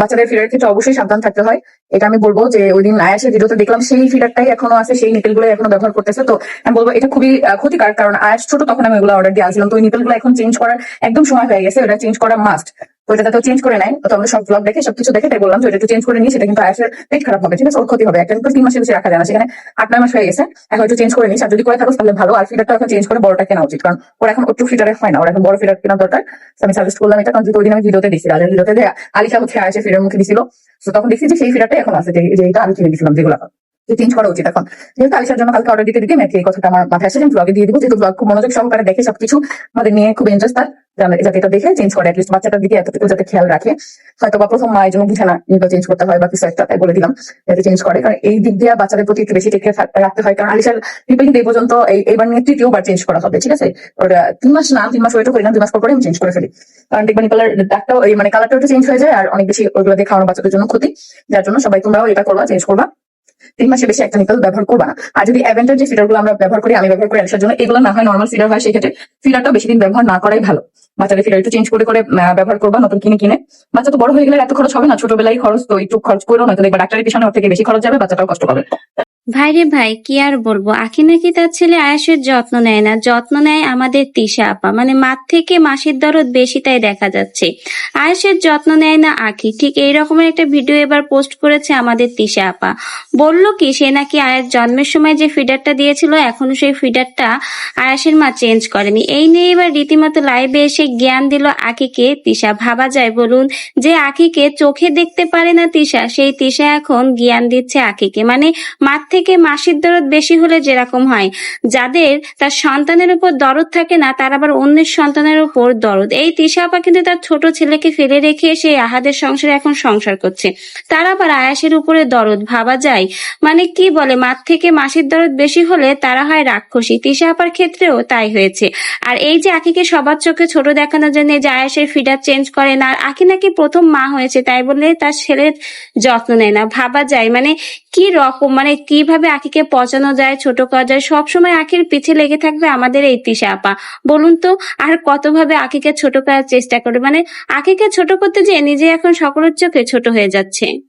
বাচ্চাদের ফিডারের ক্ষেত্রে অবশ্যই সাবধান থাকতে হয়। এটা আমি বলব যে ওই দিন আয়াসের ভিডিওতে দেখলাম সেই ফিডারটাই এখনও আছে, সেই নিটেলগুলো এখনও ব্যবহার করতেছে। তো আমি বলব এটা খুবই ক্ষতিকারক। কারণ আয়াস ছোট তখন আমি ওগুলো অর্ডার দিয়ে আসলাম তো ওই নিটেলগুলো এখন চেঞ্জ করার একদম সময় হয়ে গেছে। ওটা চেঞ্জ করা মাস্ট তো এটা যাতে চেঞ্জ করে নেয়। তো আমরা সব ব্লগ দেখে, সবকিছু দেখে তাই বললাম যে এটা চেঞ্জ করে নিই, সেটা কিন্তু আয়াসের পেট খারাপ হবে, ঠিক আছে? ওর ক্ষতি হবে। একটা কিন্তু তিন মাসের বেশি রাখা যায় না, সেখানে আট, নয় মাস হয়ে গেছে। এখন একটু চেঞ্জ করে নিস আর যদি করে থাকো, তাহলে ভালো। আর ফিডারটা এখন চেঞ্জ করে বড়টা কেনা উচিত। কারণ ওর এখন একটু ফিডারে হয় না। ওর এখন বড় ফিডার কেনা দরকার। আমি সাজেস্ট করলাম এটা। কারণ ওই দিন আমি ভিডিওতে দেখছি রাজার ভিডিওতে যে আলিশা হচ্ছে আয়াসের ফিডার মুখে দিছিল। তো তখন দেখছি যে সেই ফিডারটা এখন আছে, যে এটা আমি কিনে দিয়েছিলাম যেগুলো চেঞ্জ করা উচিত এখন। যেহেতু আলিশার জন্য কালকে অর্ডার দিতে দিতে আমি এই কথাটা আমার মাথায় আসে যে ব্লগে দিয়ে দিব যেহেতু ব্লগ খুব মনোযোগ সহকারে দেখে সবকিছু আমাদের নিয়ে খুব ইন্টারেস্ট তার যাতে- এটা দেখে চেঞ্জ করে অ্যাটলিস্ট বাচ্চাটার দিকে এতটুকু যাতে খেয়াল রাখে। হয়তো বা প্রথম মা এই জন্য বুঝে না এগুলো চেঞ্জ করতে হয় বা কিছু একটা তাই বলে দিলাম যাতে চেঞ্জ করে। কারণ এই দিক দিয়ে বাচ্চাদের প্রতি একটু বেশি টেক রাখতে হয়। কারণ আলিশার পিপল কিন্তু এই পর্যন্ত এই এইবার নিয়ে তৃতীয়বার চেঞ্জ করা হবে ঠিক আছে? আহ, তিন মাস না তিন মাস ওয়েটও করি না দুই মাস পর পরে আমি চেঞ্জ করে ফেলি। কারণ দেখবেন কালার ডাকটাও এই মানে কালারটাও একটু চেঞ্জ হয়ে যায় আর অনেক বেশি ওইগুলো দিয়ে খাওয়ানো বাচ্চাদের জন্য ক্ষতি। যার জন্য সবাই তোমরাও এটা করবা চেঞ্জ করবা। তিন মাসের বেশি একটা নিকল ব্যবহার করবা আর যদি অ্যাভেন্টার যে ফিডারগুলো আমরা ব্যবহার করি আমি ব্যবহার করি আসার জন্য, এগুলো না হয় নর্মাল ফিডার হয়, সেক্ষেত্রে ফিডারটা বেশি দিন ব্যবহার না করাই ভালো। বাচ্চাদের ফিডার একটু চেঞ্জ করে করে ব্যবহার করবা, নতুন কিনে কিনে। বাচ্চা তো বড় হয়ে গেলে এত খরচ হবে না, ছোটবেলায় খরচ তো একটু খরচ করো না তো দেখবা ডাক্তারের পিছনে থেকে বেশি খরচ যাবে, বাচ্চাটাও কষ্ট পাবে। ভাইরে ভাই, কি আর বলব? আখি নাকি তার ছেলে আয়াসের যত্ন নেয় না। যত্ন নেয় আমাদের তিশা আপা। মানে মাঠ থেকে মাসির দরদ বেশি তাই দেখা যাচ্ছে। আয়াসের যত্ন নেয় না আখি। ঠিক এই রকমের একটা ভিডিও এবার পোস্ট করেছে আমাদের তিশা আপা। বলল কি, সে নাকি আয়াস জন্মের সময় যে ফিডারটা দিয়েছিল, এখনও সেই ফিডারটা আয়াসের মা চেঞ্জ করেনি। এই নিয়ে এবার রীতিমতো লাইভে এসে জ্ঞান দিল আখিকে। তিশা, ভাবা যায় বলুন যে আখিকে চোখে দেখতে পারে না তিশা। সেই তিশা এখন জ্ঞান দিচ্ছে আখিকে। মানে মার থেকে মাসির দরদ বেশি হলে যেরকম হয়। যাদের তার সন্তানের উপর দরদ থাকে না, তার আবার অন্যের সন্তানের উপর দরদ। এই তিশা আপা কিন্তু তার ছোট ছেলেকে ফেলে রেখে সেই আহাদের সংসারে এখন সংসার করছে। তার আবার আয়াসের উপরে দরদ ভাবা যায়। মানে কি বলে, মাঠ থেকে মাসির দরদ বেশি হলে তারা হয় রাক্ষসী। তিশা আপার ক্ষেত্রেও তাই হয়েছে। আর এই যে আখিকে সবার চোখে ছোট দেখানোর জন্য যে আয়াসের ফিডার চেঞ্জ করে না আর আখি নাকি প্রথম মা হয়েছে, তাই বলে তার ছেলের যত্ন নেয় না, ভাবা যায়। মানে কি রকম? মানে কীভাবে আখিকে পচানো যায়, ছোট করা যায়, সবসময় আখির পিছে লেগে থাকবে আমাদের এই তিশা আপা। বলুন তো, আর কতভাবে আখিকে ছোট করার চেষ্টা করবে? মানে আখিকে ছোট করতে যে নিজে এখন সকলের চোখে ছোট হয়ে যাচ্ছে।